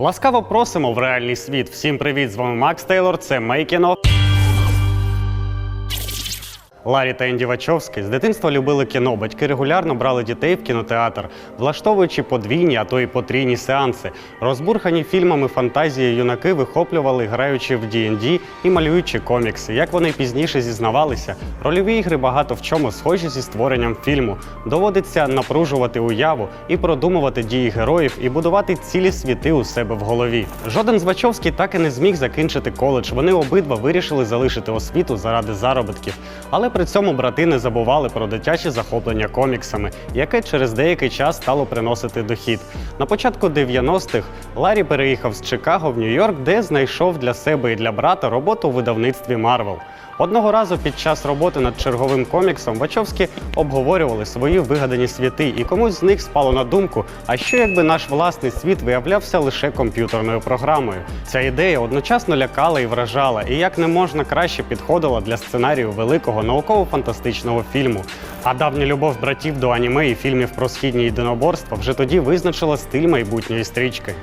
Ласкаво просимо в реальний світ. Всім привіт! З вами Макс Тейлор. Це Мейкіно. Ларі та Енді Вачовський з дитинства любили кіно. Батьки регулярно брали дітей в кінотеатр, влаштовуючи подвійні, а то й потрійні сеанси. Розбурхані фільмами фантазії юнаки вихоплювали, граючи в D&D і малюючи комікси. Як вони пізніше зізнавалися, рольові ігри багато в чому схожі зі створенням фільму. Доводиться напружувати уяву і продумувати дії героїв і будувати цілі світи у себе в голові. Жоден з Вачовський так і не зміг закінчити коледж. Вони обидва вирішили залишити освіту заради заробітків. Але при цьому брати не забували про дитяче захоплення коміксами, яке через деякий час стало приносити дохід. На початку 90-х Ларі переїхав з Чикаго в Нью-Йорк, де знайшов для себе і для брата роботу у видавництві Марвел. Одного разу під час роботи над черговим коміксом Вачовські обговорювали свої вигадані світи, і комусь з них спало на думку, а що якби наш власний світ виявлявся лише комп'ютерною програмою. Ця ідея одночасно лякала і вражала, і як не можна краще підходила для сценарію великого науково-фантастичного фільму. А давня любов братів до аніме і фільмів про східні єдиноборства вже тоді визначила стиль майбутньої стрічки.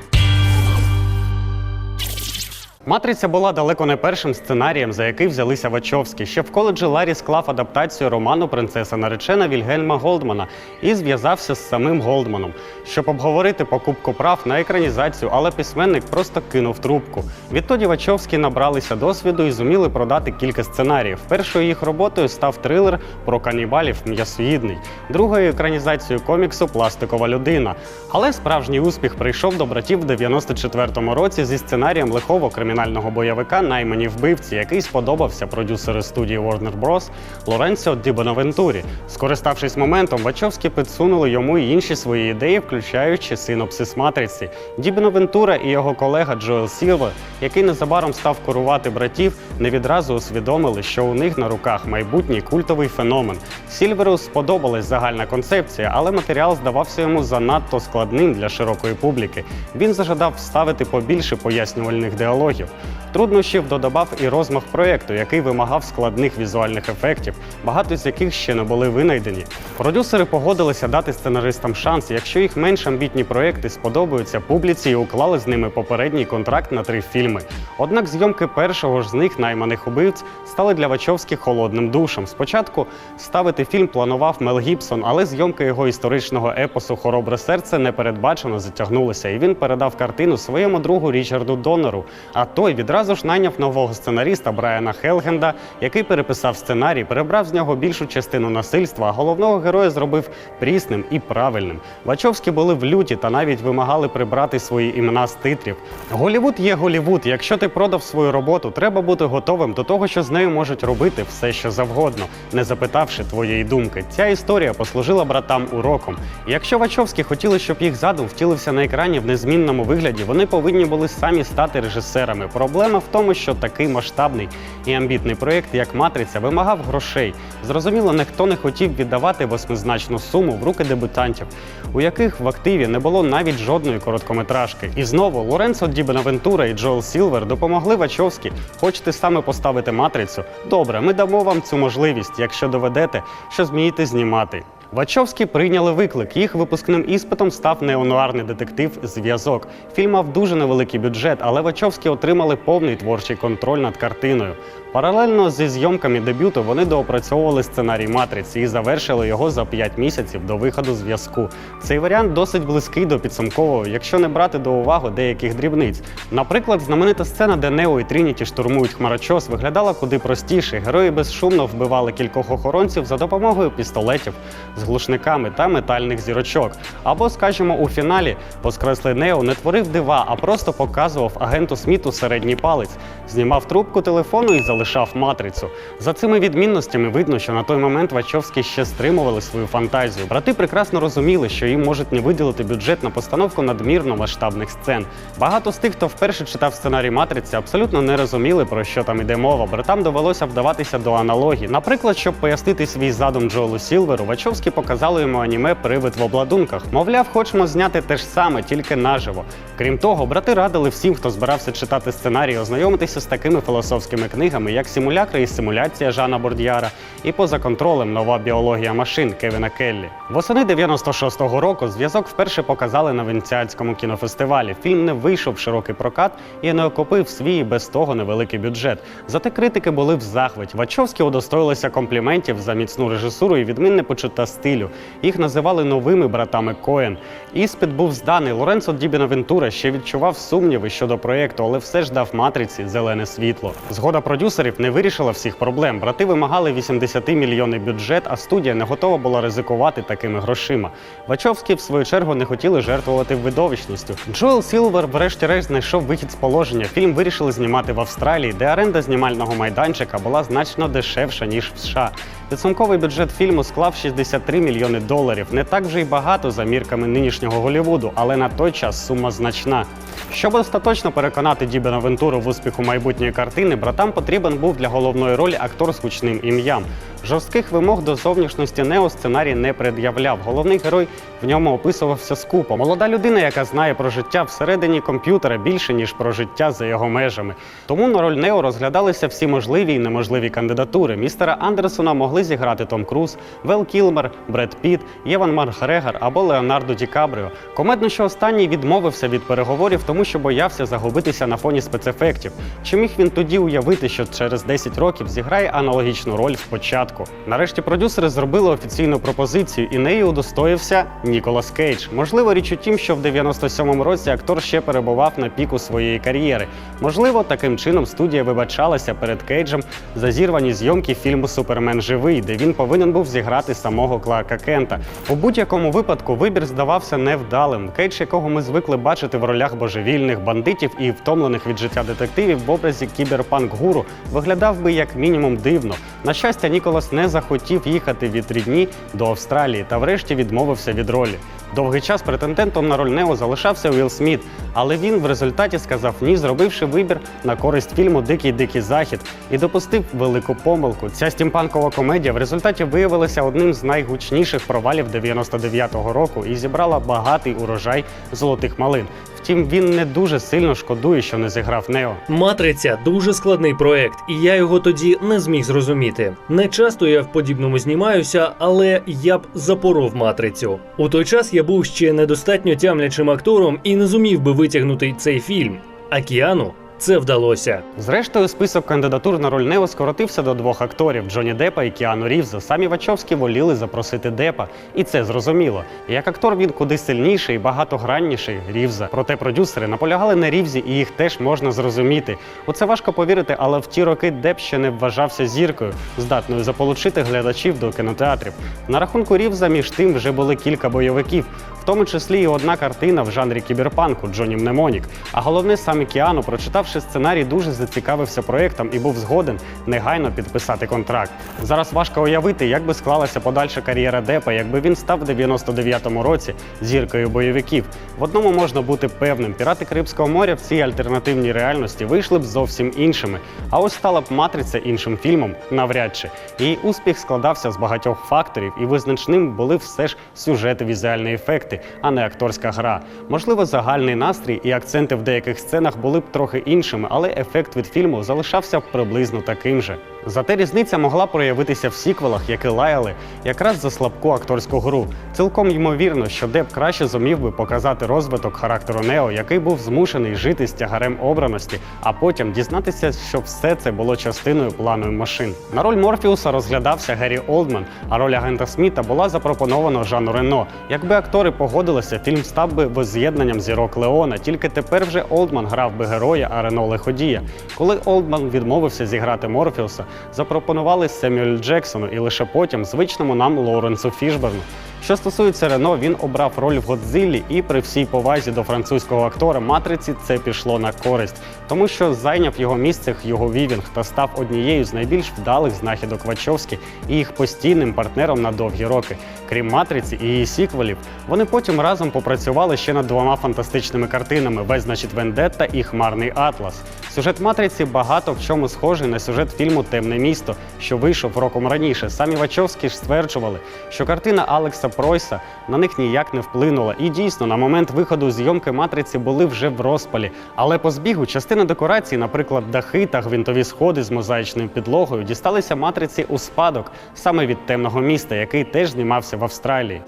Матриця була далеко не першим сценарієм, за який взялися Вачовські. Ще в коледжі Ларі склав адаптацію роману Принцеса наречена Вільгельма Голдмана і зв'язався з самим Голдманом, щоб обговорити покупку прав на екранізацію, але письменник просто кинув трубку. Відтоді Вачовські набралися досвіду і зуміли продати кілька сценаріїв. Першою їх роботою став трилер про канібалів М'ясоїдний, другою екранізацією коміксу Пластикова людина. Але справжній успіх прийшов до братів в 94-му році зі сценарієм лихого кримінального бойовика Наймані вбивці, який сподобався продюсеру студії Warner Bros. Лоренцо Ді Бонавентурі. Скориставшись моментом, Вачовські підсунули йому і інші свої ідеї, включаючи синопсис матриці. Ді Бонавентура і його колега Джоел Сілвер, який незабаром став курувати братів, не відразу усвідомили, що у них на руках майбутній культовий феномен. Сільверу сподобалась загальна концепція, але матеріал здавався йому занадто складним для широкої публіки. Він зажадав вставити побільше пояснювальних діалогів. Труднощів додавав і розмах проєкту, який вимагав складних візуальних ефектів, багато з яких ще не були винайдені. Продюсери погодилися дати сценаристам шанс, якщо їх менш амбітні проєкти сподобаються публіці і уклали з ними попередній контракт на три фільми. Однак зйомки першого ж з них найманих убивць стали для Вачовських холодним душем. Спочатку ставити фільм планував Мел Гібсон, але зйомки його історичного епосу Хоробре серце непередбачено затягнулися, і він передав картину своєму другу Річарду Донору. А той відразу ж найняв нового сценаріста Брайана Хелгенда, який переписав сценарій, перебрав з нього більшу частину насильства, а головного героя зробив прісним і правильним. Вачовські були в люті та навіть вимагали прибрати свої імена з титрів. Голівуд є Голівуд. Якщо ти продав свою роботу, треба бути готовим до того, що з нею можуть робити все, що завгодно, не запитавши твоєї думки. Ця історія послужила братам уроком. Якщо Вачовські хотіли, щоб їх задум втілився на екрані в незмінному вигляді, вони повинні були самі стати режисерами. Проблема в тому, що такий масштабний і амбітний проєкт, як Матриця, вимагав грошей. Зрозуміло, ніхто не хотів віддавати восьмизначну суму в руки дебютантів, у яких в активі не було навіть жодної короткометражки. І знову Лоренцо Ді Бенавентура і Джоел Сілвер допомогли Вачовські. Хочете саме поставити матрицю? Добре, ми дамо вам цю можливість, якщо доведете, що змієте знімати. Вачовські прийняли виклик. Їх випускним іспитом став неонуарний детектив Зв'язок. Фільм мав дуже невеликий бюджет, але Вачовські отримали повний творчий контроль над картиною. Паралельно зі зйомками дебюту вони доопрацьовували сценарій матриці і завершили його за 5 місяців до виходу зв'язку. Цей варіант досить близький до підсумкового, якщо не брати до уваги деяких дрібниць. Наприклад, знаменита сцена, де Нео і Трініті штурмують хмарочос, виглядала куди простіше. Герої безшумно вбивали кількох охоронців за допомогою пістолетів з глушниками та метальних зірочок. Або, скажімо, у фіналі воскреслий Нео не творив дива, а просто показував агенту Сміту середній палець, знімав трубку телефону і залишав матрицю. За цими відмінностями видно, що на той момент Вачовські ще стримували свою фантазію. Брати прекрасно розуміли, що їм можуть не виділити бюджет на постановку надмірно масштабних сцен. Багато з тих, хто вперше читав сценарій матриці, абсолютно не розуміли, про що там іде мова. Братам довелося вдаватися до аналогії. Наприклад, щоб пояснити свій задум Джоелу Сілверу, Вачовські показали йому аніме Привид в обладунках. Мовляв, хочемо зняти те ж саме, тільки наживо. Крім того, брати радили всім, хто збирався читати сценарій, ознайомитися з такими філософськими книгами, як Симулякри і симуляція Жана Борд'яра і поза контролем нова біологія машин Кевіна Келлі. Восени 96-го року зв'язок вперше показали на Венеціанському кінофестивалі. Фільм не вийшов в широкий прокат і не окупив свій без того невеликий бюджет. Зате критики були в захваті. Вачовські удостоїлися компліментів за міцну режисуру і відмінне почуття стилю. Їх називали новими братами Коен. Іспит був зданий. Лоренцо Ді Бенавентура ще відчував сумніви щодо проєкту, але все ж дав матриці зелене світло. Згода продюсерів не вирішила всіх проблем. Брати вимагали 80 мільйонів бюджет, а студія не готова була ризикувати такими грошима. Вачовські, в свою чергу, не хотіли жертвувати видовищністю. Джоел Сілвер, врешті-решт, знайшов вихід з положення. Фільм вирішили знімати в Австралії, де оренда знімального майданчика була значно дешевша ніж в США. Підсумковий бюджет фільму склав 63 мільйони доларів. Не так вже й багато за мірками нинішнього Голлівуду, але на той час сума значна. Щоб остаточно переконати Дібена Вентуру в успіху майбутньої картини, братам потрібен був для головної ролі актор з гучним ім'ям. Жорстких вимог до зовнішності Нео сценарій не пред'являв. Головний герой в ньому описувався скупо. Молода людина, яка знає про життя всередині комп'ютера більше ніж про життя за його межами. Тому на роль Нео розглядалися всі можливі і неможливі кандидатури. Містера Андерсона могли зіграти Том Круз, Вел Кілмер, Бред Піт, Єван Макгрегор або Леонардо Ді Кабріо. Комедно, що останній відмовився від переговорів, тому що боявся загубитися на фоні спецефектів. Чи міг він тоді уявити, що через 10 років зіграє аналогічну роль спочатку? Нарешті продюсери зробили офіційну пропозицію, і нею удостоївся Ніколас Кейдж. Можливо, річ у тім, що в 97-му році актор ще перебував на піку своєї кар'єри. Можливо, таким чином студія вибачалася перед Кейджем за зірвані зйомки фільму Супермен живий, де він повинен був зіграти самого Кларка Кента. У будь-якому випадку вибір здавався невдалим. Кейдж, якого ми звикли бачити в ролях божевільних бандитів і втомлених від життя детективів в образі кіберпанк-гуру, виглядав би як мінімум дивно. На щастя, Ніколас не захотів їхати від рідні до Австралії та врешті відмовився від ролі. Довгий час претендентом на роль Нео залишався Уілл Сміт, але він в результаті сказав ні, зробивши вибір на користь фільму Дикий дикий захід і допустив велику помилку. Ця стімпанкова комедія в результаті виявилася одним з найгучніших провалів 99-го року і зібрала багатий урожай золотих малин. Втім, він не дуже сильно шкодує, що не зіграв Нео. Матриця дуже складний проект, і я його тоді не зміг зрозуміти. Не часто я в подібному знімаюся, але я б запоров матрицю. У той час я був ще недостатньо тямлячим актором і не зумів би витягнути цей фільм. А Кіану це вдалося. Зрештою, список кандидатур на роль Нео скоротився до двох акторів Джоні Депа і Кіану Рівза. Самі Вачовські воліли запросити Депа, і це зрозуміло. Як актор він куди сильніший і багатогранніший Рівза. Проте продюсери наполягали на Рівзі, і їх теж можна зрозуміти. У це важко повірити, але в ті роки Деп ще не вважався зіркою, здатною заполучити глядачів до кінотеатрів. На рахунку Рівза між тим вже були кілька бойовиків, тому числі і одна картина в жанрі кіберпанку Джоні Мнемонік. А головне саме Кіану, прочитавши сценарій, дуже зацікавився проєктом і був згоден негайно підписати контракт. Зараз важко уявити, як би склалася подальша кар'єра Депа, якби він став в 99-му році зіркою бойовиків. В одному можна бути певним: пірати Карибського моря в цій альтернативній реальності вийшли б зовсім іншими. А ось стала б матриця іншим фільмом навряд чи. Її успіх складався з багатьох факторів, і визначним були все ж сюжети, візуальні ефекти, а не акторська гра. Можливо, загальний настрій і акценти в деяких сценах були б трохи іншими, але ефект від фільму залишався приблизно таким же. Зате різниця могла проявитися в сіквелах, які лаяли якраз за слабку акторську гру. Цілком ймовірно, що Деп краще зумів би показати розвиток характеру Нео, який був змушений жити з тягарем обраності, а потім дізнатися, що все це було частиною плану машин. На роль Морфіуса розглядався Геррі Олдман, а роль агента Сміта була запропонована Жану Рено. Якби актори погодилися, фільм став би возз'єднанням зірок Леона. Тільки тепер вже Олдман грав би героя, а Рено лиходія. Коли Олдман відмовився зіграти Морфіуса, запропонували Семюель Джексону і лише потім звичному нам Лоуренсу Фішберну. Що стосується Рено, він обрав роль в Годзиллі, і при всій повазі до французького актора матриці це пішло на користь, тому що зайняв його місце Хьюго Вівінг та став однією з найбільш вдалих знахідок Вачовські і їх постійним партнером на довгі роки. Крім матриці і її сіквелів, вони потім разом попрацювали ще над двома фантастичними картинами Весь Вендетта і Хмарний Атлас. Сюжет матриці багато в чому схожий на сюжет фільму Темне місто, що вийшов роком раніше. Самі Вачовські ж стверджували, що картина Алекса Пройса на них ніяк не вплинула. І дійсно, на момент виходу зйомки матриці були вже в розпалі. Але по збігу частина декорацій, наприклад, дахи та гвинтові сходи з мозаїчною підлогою, дісталися матриці у спадок саме від темного міста, який теж знімався в Австралії.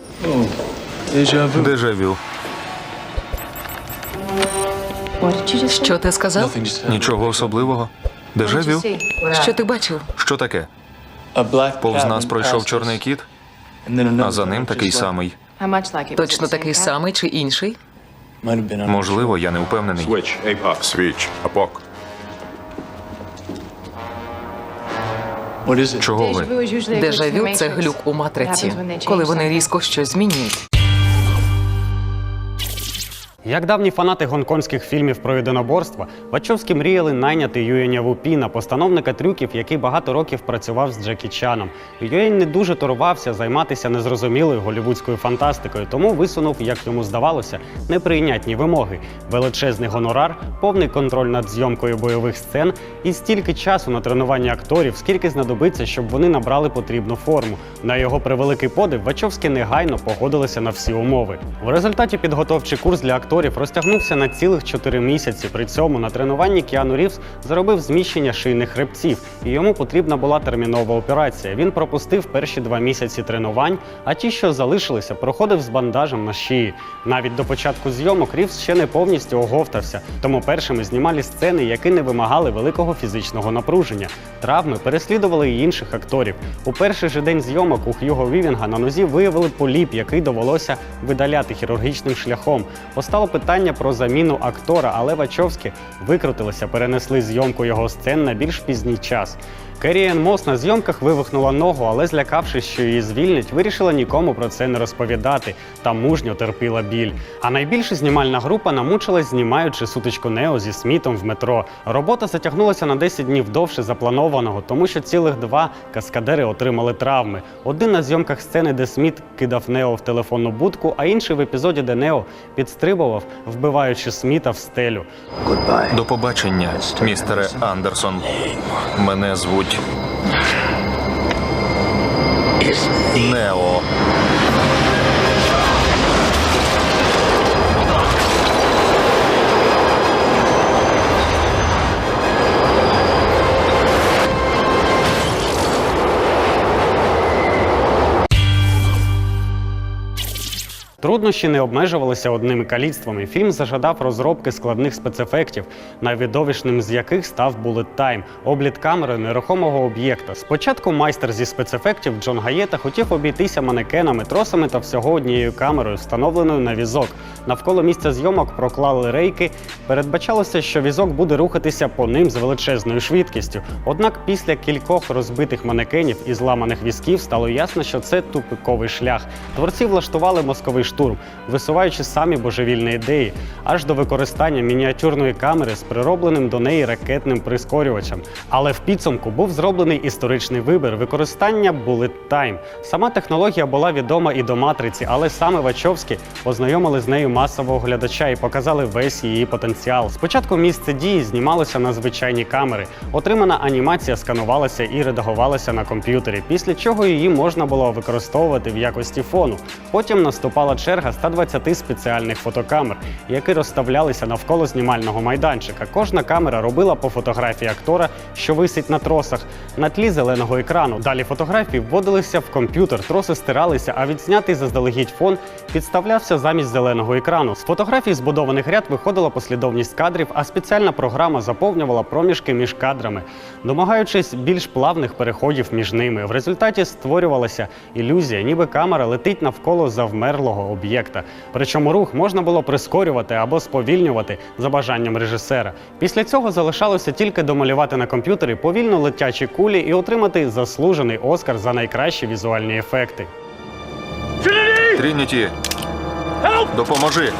Дежавю. Що ти сказав? Нічого особливого. Дежавю? Що ти бачив? Що таке? Повз нас пройшов чорний кіт, а за ним такий самий. Точно такий самий чи інший? Можливо, я не впевнений. Свіч, апок. Чого ви? Дежавю це глюк у матриці, коли вони різко щось змінюють. Як давні фанати гонконгських фільмів про єдиноборства, Вачовські мріяли найняти Юеня Вупіна, постановника трюків, який багато років працював з Джекі Чаном. Юень не дуже торувався займатися незрозумілою голівудською фантастикою, тому висунув, як йому здавалося, неприйнятні вимоги: величезний гонорар, повний контроль над зйомкою бойових сцен і стільки часу на тренування акторів, скільки знадобиться, щоб вони набрали потрібну форму. На його превеликий подив Вачовські негайно погодилися на всі умови. В результаті підготовчий курс для акторів розтягнувся на цілих 4 місяці. При цьому на тренуванні Кіану Рівз заробив зміщення шийних хребців, і йому потрібна була термінова операція. Він пропустив перші два місяці тренувань, а ті, що залишилися, проходив з бандажем на шиї. Навіть до початку зйомок Рівз ще не повністю оговтався, тому першими знімали сцени, які не вимагали великого фізичного напруження. Травми переслідували і інших акторів. У перший же день зйомок у Хьюго Вівінга на нозі виявили поліп, який довелося видаляти хірургічним шляхом. Постало питання про заміну актора, але Вачовські викрутилися, перенесли зйомку його сцен на більш пізній час. Керіен Мос на зйомках вивихнула ногу, але злякавшись, що її звільнять, вирішила нікому про це не розповідати та мужньо терпіла біль. А найбільше знімальна група намучилась, знімаючи сутичку Нео зі Смітом в метро. Робота затягнулася на 10 днів довше запланованого, тому що цілих два каскадери отримали травми. Один на зйомках сцени, де Сміт кидав Нео в телефонну будку, а інший в епізоді, де Нео підстрибував, вбиваючи Сміта в стелю. До побачення, містере Андерсон. Мене звуть. Нео. Труднощі не обмежувалися одними каліцтвами. Фільм зажадав розробки складних спецефектів, найвидовищним з яких став Bullet Time – обліт камери нерухомого об'єкта. Спочатку майстер зі спецефектів Джон Гаєта хотів обійтися манекенами, тросами та всього однією камерою, встановленою на візок. Навколо місця зйомок проклали рейки. Передбачалося, що візок буде рухатися по ним з величезною швидкістю. Однак після кількох розбитих манекенів і зламаних візків стало ясно, що це тупиковий шлях. Творці влаштували мозковий штурм, висуваючи самі божевільні ідеї, аж до використання мініатюрної камери з приробленим до неї ракетним прискорювачем. Але в підсумку був зроблений історичний вибір використання Bullet Time. Сама технологія була відома і до матриці, але саме Вачовські познайомили з нею масового глядача і показали весь її потенціал. Спочатку місце дії знімалося на звичайні камери. Отримана анімація сканувалася і редагувалася на комп'ютері, після чого її можна було використовувати в якості фону. Потім наступала черга 120 спеціальних фотокамер, які розставлялися навколо знімального майданчика. Кожна камера робила по фотографії актора, що висить на тросах, на тлі зеленого екрану. Далі фотографії вводилися в комп'ютер, троси стиралися, а відзнятий заздалегідь фон підставлявся замість зеленого екрану. З фотографій збудованих ряд виходила послідовність кадрів, а спеціальна програма заповнювала проміжки між кадрами, домагаючись більш плавних переходів між ними. В результаті створювалася ілюзія, ніби камера летить навколо завмерлого об'єкта. Причому рух можна було прискорювати або сповільнювати за бажанням режисера. Після цього залишалося тільки домалювати на комп'ютері повільно летячі кулі і отримати заслужений Оскар за найкращі візуальні ефекти. Трініті! Допоможи!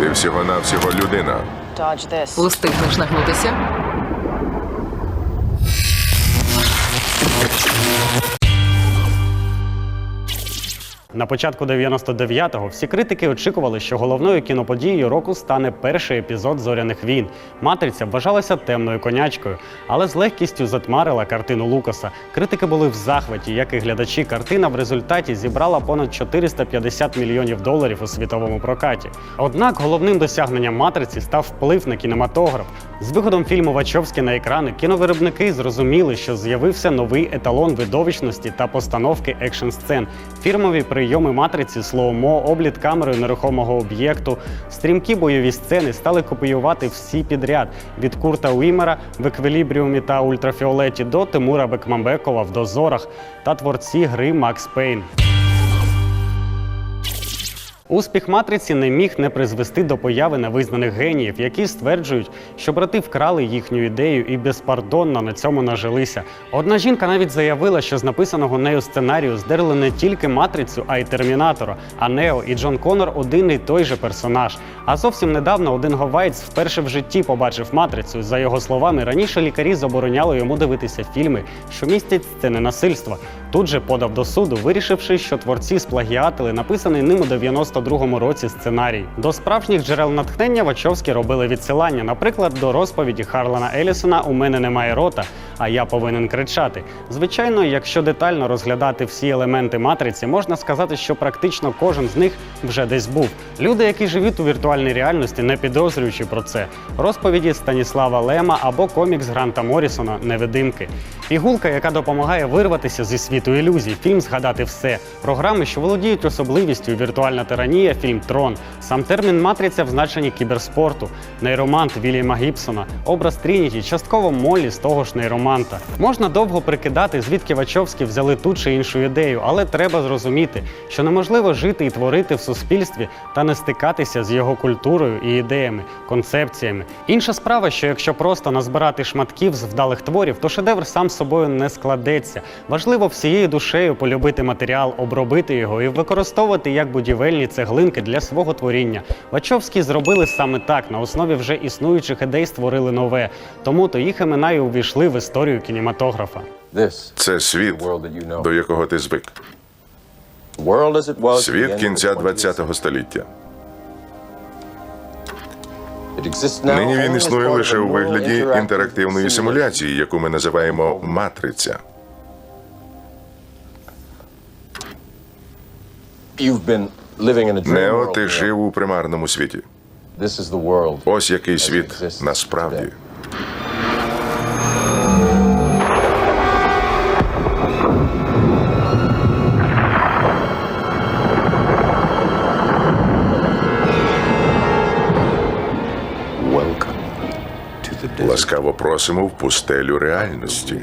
Ти всього-навсього людина. Устигнеш нагнутися? На початку 99-го всі критики очікували, що головною кіноподією року стане перший епізод зоряних війн. Матриця вважалася темною конячкою, але з легкістю затмарила картину Лукаса. Критики були в захваті, як і глядачі. Картина в результаті зібрала понад 450 мільйонів доларів у світовому прокаті. Однак головним досягненням матриці став вплив на кінематограф. З виходом фільму Вачовський на екрани кіновиробники зрозуміли, що з'явився новий еталон видовищності та постановки екшн сцен. Фірмові прийоми матриці, слоумо, обліт камерою нерухомого об'єкту, стрімкі бойові сцени стали копіювати всі підряд. Від Курта Уімера в еквілібріумі та ультрафіолеті до Тимура Бекмамбекова в дозорах. Та творці гри Макс Пейн. Успіх матриці не міг не призвести до появи невизнаних геніїв, які стверджують, що брати вкрали їхню ідею і безпардонно на цьому нажилися. Одна жінка навіть заявила, що з написаного нею сценарію здерли не тільки матрицю, а й термінатора. А Нео і Джон Конор один і той же персонаж. А зовсім недавно один говайць вперше в житті побачив матрицю. За його словами, раніше лікарі забороняли йому дивитися фільми, що містять сцени насильства. Тут же подав до суду, вирішивши, що творці сплагіатили написаний ним у 92-му році сценарій. До справжніх джерел натхнення Вачовські робили відсилання, наприклад, до розповіді Харлана Елісона У мене немає рота, а я повинен кричати. Звичайно, якщо детально розглядати всі елементи матриці, можна сказати, що практично кожен з них вже десь був. Люди, які живуть у віртуальній реальності, не підозрюючи про це. Розповіді Станіслава Лема або комікс Гранта Морісона Невидимки. Пігулка, яка допомагає вирватися зі світу ілюзій, фільм згадати все. Програми, що володіють особливістю віртуальна тиранія, фільм Трон. Сам термін матриця в значенні кіберспорту, нейромант Вільяма Гібсона, образ Трініті, частково Моллі з того ж нейроманта. Можна довго прикидати, звідки Вачовські взяли ту чи іншу ідею, але треба зрозуміти, що неможливо жити і творити в суспільстві та не стикатися з його культурою і ідеями, концепціями. Інша справа, що якщо просто назбирати шматків з вдалих творів, то шедевр сам собою не складеться. Важливо всією душею полюбити матеріал, обробити його і використовувати як будівельні цеглинки для свого творіння. Вачовські зробили саме так, на основі вже існуючих ідей створили нове. Тому то їх імена і увійшли в історію кінематографа. Це світ, до якого ти звик. Світ кінця ХХ століття. Нині він існує лише у вигляді інтерактивної симуляції, яку ми називаємо матриця. Нео, ти жив у примарному світі. Ось який світ насправді. Ласкаво просимо в пустелю реальності.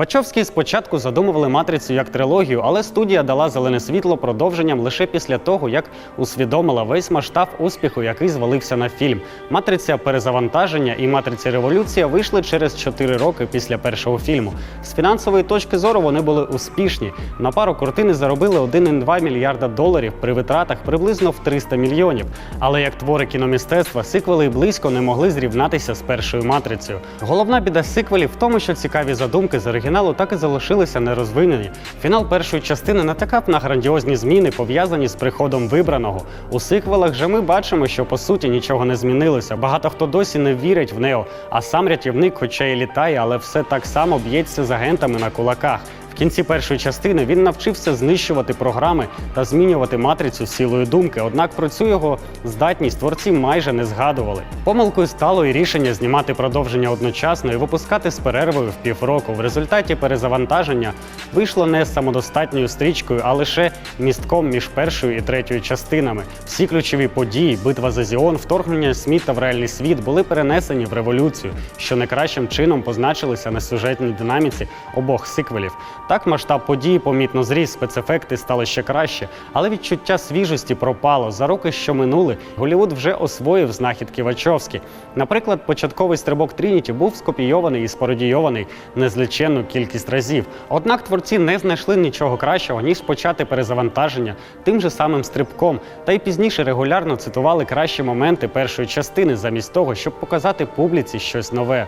Вачовські спочатку задумували матрицю як трилогію, але студія дала зелене світло продовженням лише після того, як усвідомила весь масштаб успіху, який звалився на фільм. Матриця перезавантаження і матриця революція вийшли через 4 роки після першого фільму. З фінансової точки зору вони були успішні. На пару картини заробили 1,2 мільярда доларів при витратах приблизно в 300 мільйонів. Але як твори кіномістецтва, сиквели й близько не могли зрівнятися з першою матрицею. Головна біда сиквелів в тому, що цікаві задумки з оригіналу так і залишилися нерозвинені. Фінал першої частини натякав на грандіозні зміни, пов'язані з приходом вибраного. У сиквелах же ми бачимо, що по суті нічого не змінилося. Багато хто досі не вірить в Нео, а сам рятівник, хоча і літає, але все так само б'ється з агентами на кулаках. Кінці першої частини він навчився знищувати програми та змінювати матрицю силою думки. Однак про цю його здатність творці майже не згадували. Помилкою стало і рішення знімати продовження одночасно і випускати з перервою в півроку. В результаті перезавантаження вийшло не самодостатньою стрічкою, а лише містком між першою і третьою частинами. Всі ключові події, битва за Зіон, вторгнення Сміта в реальний світ були перенесені в революцію, що найкращим чином позначилися на сюжетній динаміці обох сиквелів. Так масштаб подій помітно зріс, спецефекти стали ще краще, але відчуття свіжості пропало. За роки, що минули, Голівуд вже освоїв знахідки Вачовські. Наприклад, початковий стрибок Трініті був скопійований і спародійований незліченну кількість разів. Однак творці не знайшли нічого кращого, ніж почати перезавантаження тим же самим стрибком, та й пізніше регулярно цитували кращі моменти першої частини, замість того, щоб показати публіці щось нове.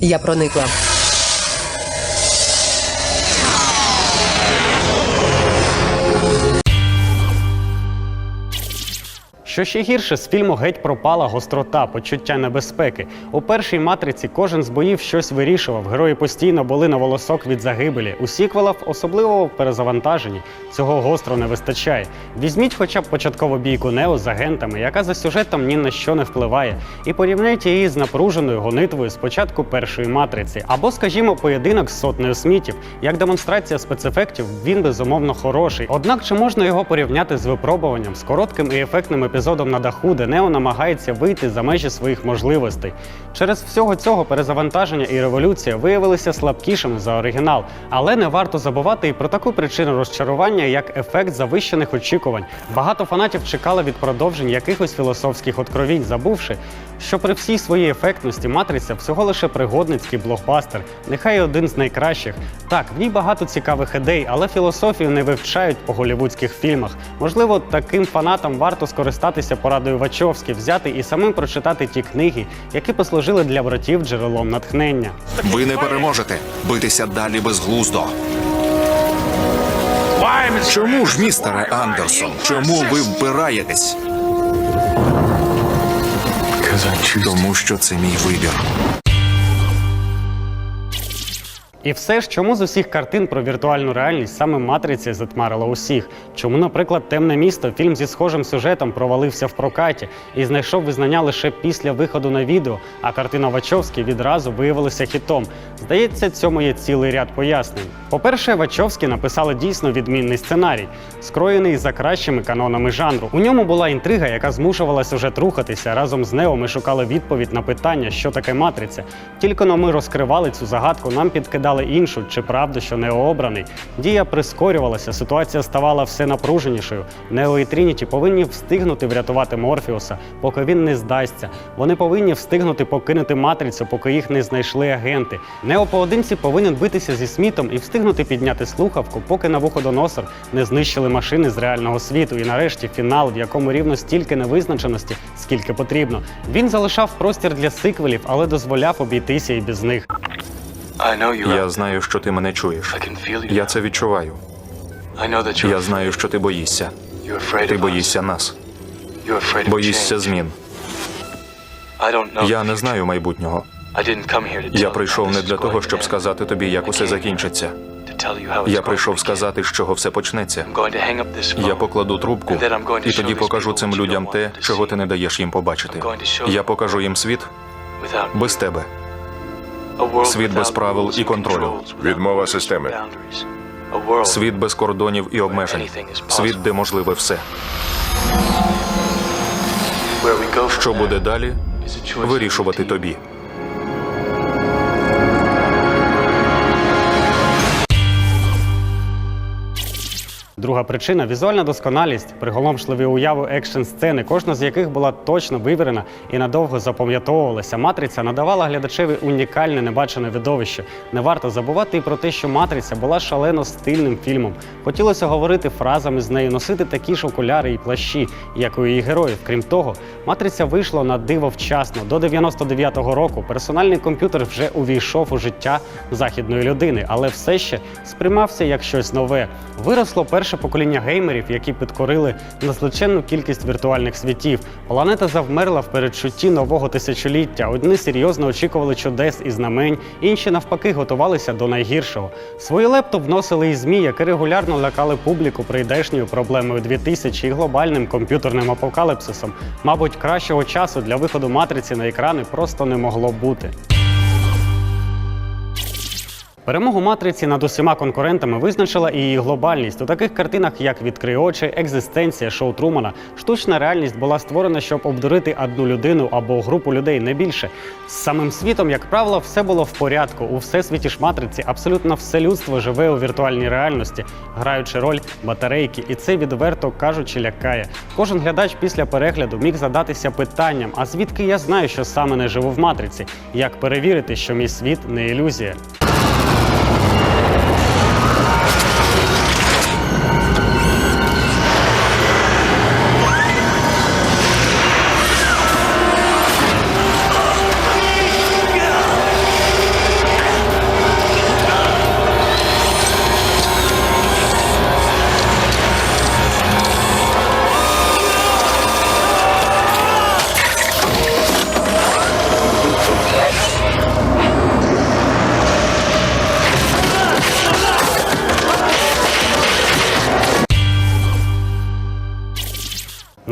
Я проникла. Що ще гірше, з фільму геть пропала гострота, почуття небезпеки. У першій матриці кожен з боїв щось вирішував. Герої постійно були на волосок від загибелі. У сіквелах, особливо в перезавантаженні, цього гостро не вистачає. Візьміть хоча б початкову бійку Нео з агентами, яка за сюжетом ні на що не впливає, і порівняйте її з напруженою гонитвою з початку першої матриці. Або, скажімо, поєдинок з сотнею смітів. Як демонстрація спецефектів, він безумовно хороший. Однак чи можна його порівняти з випробуванням, з коротким і ефектним епізодом на даху, де Нео намагається вийти за межі своїх можливостей? Через всього цього перезавантаження і революція виявилися слабкішими за оригінал, але не варто забувати і про таку причину розчарування, як ефект завищених очікувань. Багато фанатів чекали від продовжень якихось філософських откровінь, забувши, що при всій своїй ефектності матриця всього лише пригодницький блокбастер, нехай один з найкращих. Так, в ній багато цікавих ідей, але філософію не вивчають по голівудських фільмах. Можливо, таким фанатам варто скористатися порадою Вачовські, взяти і самим прочитати ті книги, які послужили для братів джерелом натхнення. Ви не переможете. Битися далі безглуздо. Чому ж, містере Андерсон? Чому ви вбираєтесь? Тому що це мій вибір. І все ж, чому з усіх картин про віртуальну реальність саме матриця затмарила усіх? Чому, наприклад, темне місто, фільм зі схожим сюжетом провалився в прокаті і знайшов визнання лише після виходу на відео, а картина Вачовські відразу виявилася хітом. Здається, цьому є цілий ряд пояснень. По-перше, Вачовські написали дійсно відмінний сценарій, скроєний за кращими канонами жанру. У ньому була інтрига, яка змушувала сюжет рухатися. Разом з Нео ми шукали відповідь на питання, що таке матриця. Тільки но ми розкривали цю загадку, нам підкидали іншу, чи правда, що Нео обраний. Дія прискорювалася, ситуація ставала все напруженішою. Нео і Трініті повинні встигнути врятувати Морфіуса, поки він не здасться. Вони повинні встигнути покинути матрицю, поки їх не знайшли агенти. Нео поодинці повинен битися зі Смітом і встигнути підняти слухавку, поки Навуходоносор не знищили машини з реального світу. І нарешті фінал, в якому рівно стільки невизначеності, скільки потрібно. Він залишав простір для сиквелів, але дозволяв обійтися і без них. Я знаю, що ти мене чуєш. Я це відчуваю. Я знаю, що ти боїшся. Ти боїшся нас. Боїшся змін. Я не знаю майбутнього. Я прийшов не для того, щоб сказати тобі, як усе закінчиться. Я прийшов сказати, з чого все почнеться. Я покладу трубку, і тоді покажу цим людям те, чого ти не даєш їм побачити. Я покажу їм світ без тебе. Світ без правил і контролю. Відмова системи. Світ без кордонів і обмежень. Світ, де можливе все. Що буде далі, вирішувати тобі. Друга причина візуальна досконалість, приголомшливі уяви екшн сцени, кожна з яких була точно вивірена і надовго запам'ятовувалася. Матриця надавала глядачеві унікальне небачене видовище. Не варто забувати і про те, що матриця була шалено стильним фільмом. Хотілося говорити фразами з нею, носити такі ж окуляри і плащі, як у її героїв. Крім того, матриця вийшла на диво вчасно. До 99-го року персональний комп'ютер вже увійшов у життя західної людини, але все ще сприймався як щось нове. Виросло перше покоління геймерів, які підкорили незличенну кількість віртуальних світів. Планета завмерла в передчутті нового тисячоліття. Одні серйозно очікували чудес і знамень, інші навпаки готувалися до найгіршого. Свої лепто вносили і змі, які регулярно лякали публіку прийдешньою проблемою 2000 і глобальним комп'ютерним апокаліпсисом. Мабуть, кращого часу для виходу матриці на екрани просто не могло бути. Перемогу матриці над усіма конкурентами визначила і її глобальність. У таких картинах, як «Відкрий очі, екзистенція, шоу Трумана, штучна реальність була створена, щоб обдурити одну людину або групу людей не більше. З самим світом, як правило, все було в порядку. У всесвіті ж матриці абсолютно все людство живе у віртуальній реальності, граючи роль батарейки, і це відверто кажучи лякає. Кожен глядач після перегляду міг задатися питанням: а звідки я знаю, що саме не живу в матриці? Як перевірити, що мій світ не ілюзія?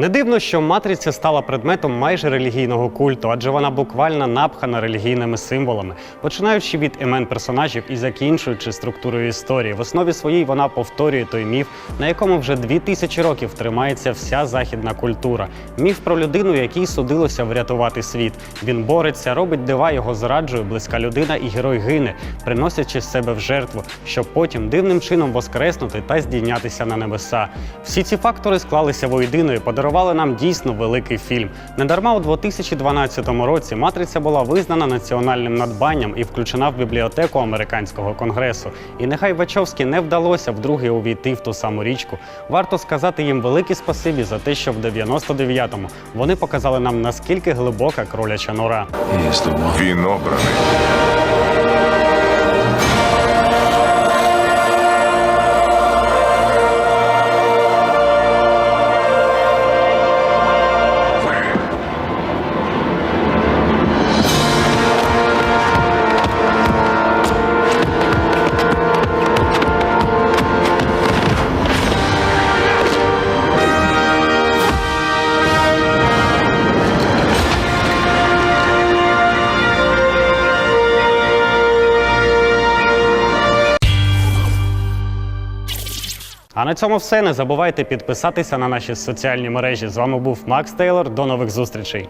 Не дивно, що матриця стала предметом майже релігійного культу, адже вона буквально напхана релігійними символами, починаючи від імен персонажів і закінчуючи структурою історії. В основі своїй вона повторює той міф, на якому вже дві тисячі років тримається вся західна культура. Міф про людину, якій судилося врятувати світ. Він бореться, робить дива, його зраджує близька людина, і герой гине, приносячи себе в жертву, щоб потім дивним чином воскреснути та здійнятися на небеса. Всі ці фактори склалися воєдино і подарували нам дійсно великий фільм. Недарма у 2012 році матриця була визнана національним надбанням і включена в бібліотеку американського конгресу. І нехай Вачовські не вдалося вдруге увійти в ту саму річку. Варто сказати їм велике спасибі за те, що в 99-му вони показали нам наскільки глибока кроляча нора. Він обраний. На цьому все. Не забувайте підписатися на наші соціальні мережі. З вами був Макс Тейлор. До нових зустрічей.